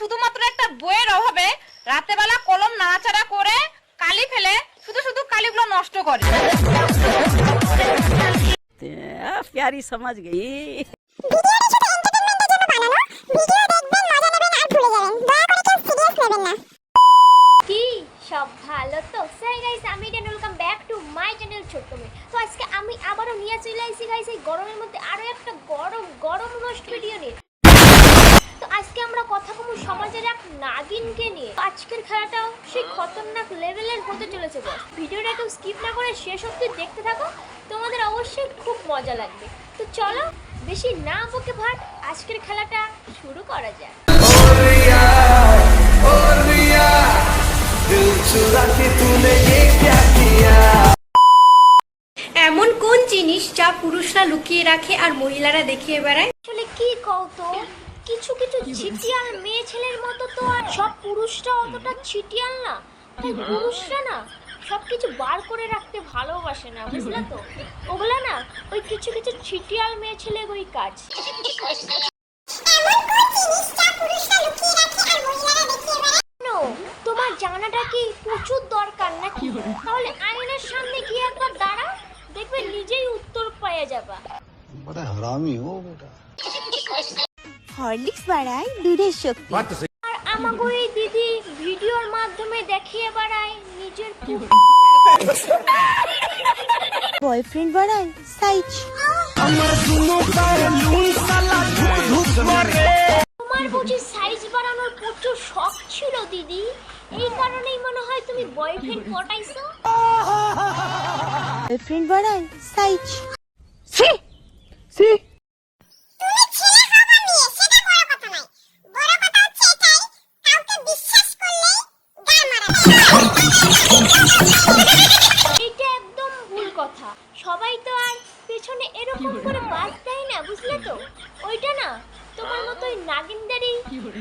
শুধুমাত্র একটা বইয়ের অভাবে রাতেবেলা কলম নাড়াচাড়া করে কালি ফেলে শুধু শুধু কালিগুলো নষ্ট করে। প্যারি সমাজ গেই কি সব ভালো তো? সেই গাইস আমি ডেন welcome back to my channel ছোট্ট মেয়ে তো আজকে আমি আবারও নিয়ে চলে এসেছি গাইস এই গরমের মধ্যে আরও একটা গরম গরম রোস্ট ভিডিও নিয়ে। কথা কমু সমাজের এক নাগিনকে নিয়ে। আজকের খেলাটাও সেই খতরনাক লেভেলের হতে চলেছে বস ভিডিওটা কেউ স্কিপ না করে শেষ অবধি দেখতে থাকো। তোমাদের অবশ্যই খুব মজা লাগবে। তো চলো বেশি না বকে ভাট আজকের খেলাটা শুরু করা যাক। এমন কোন জিনিস যা পুরুষরা লুকিয়ে রাখে আর মহিলারা দেখিয়ে বেড়ায়? আসলে কি কও তো কিছু কিছু ছিটিয়াল মেয়ে ছেলের মতো তো আর সব পুরুষরা অতটা ছিটিয়াল না, তাই পুরুষরা না সব কিছু বার করে রাখতে ভালোবাসে না, বুঝলা তো? ওগুলো না ওই কিছু কিছু ছিটিয়াল মেয়ে ছেলে ওই কাজ। তোমার জানাটা কি প্রচুর দরকার নাকি? তাহলে আয়নার সামনে গিয়ে একবার দাঁড়া, দেখবে নিজেই উত্তর পেয়ে যাবা। বড় হারামি ও বেটা। হরলিক্স বাড়ায় দুধের শক্তি। আর আমাকে এই দিদি ভিডিওর মাধ্যমে দেখিয়ে বাড়ায় নিজের বয়ফ্রেন্ড বাড়ায় সাইজ। তোমার বুঝি সাইজ বাড়ানোর প্রচুর শখ ছিল দিদি। এই কারণেই মনে হয় তুমি বয়ফ্রেন্ড পটাইছো। বয়ফ্রেন্ড বাড়ায় সাইজ। এইটা একদম ভুল কথা। সবাই তো আর পেছনে এরকম করে বাস দেয় না বুঝলে তো? ওইটা না তোমার মতো ওই নাগিনদারই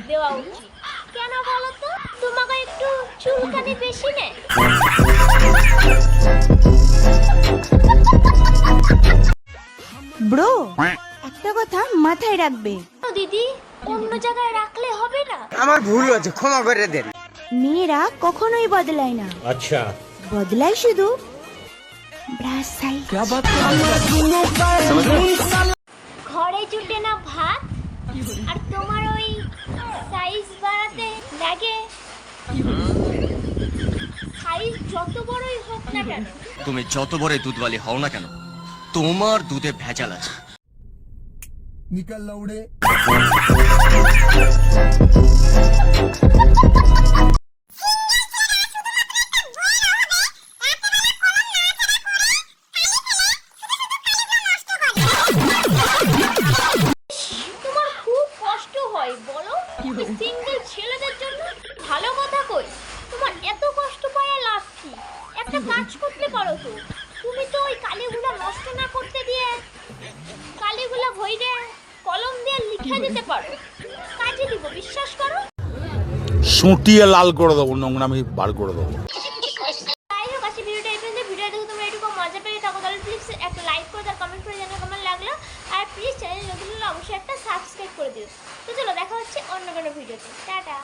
দেওয়া উচিত। কেন বলো তো? তোমাকে একটু চুলকানি বেশি নেয়। ব্রো একটা কথা মাথায় রাখবে। তো দিদি অন্য জায়গায় রাখলে হবে না? আমার ভুল হয়েছে ক্ষমা করে দেন। মেয়েরা কখনোই বদলায় না। আচ্ছা। বদলায় শুধু ঘরে জুটে না ভাত? আর তোমার ওই সাইজ বাড়াতে লাগে? সাইজ যত বড়ই হোক না কেন। তুমি যত বড় দুধওয়ালি হও না কেন তোমার দুধে ভেজাল আছে। তোমার একটা কাজ করতে পারো তো। তুমি তো ওই কালিগুলা নষ্ট না করতে দিয়ে কালিগুলা ভইরে কলম দিয়ে লিখে দিতে পারো। কাজে দিব বিশ্বাস করো? সুটিয়ে লাল করে দেবো নোংরামি বার করে দেবো। যাই হোক আজকে ভিডিওটা এই পর্যন্ত ভিডিও দেখে তোমরা এটুকু মজা পেয়ে থাকো তাহলে প্লিজ একটা লাইক করে কমেন্ট করে জানাও কেমন লাগল। আর প্লিজ চ্যানেল নতুন হলে অবশ্যই একটা সাবস্ক্রাইব করে দিও। তো চলো দেখা হচ্ছে অন্য কোনো ভিডিওতে। টাটা।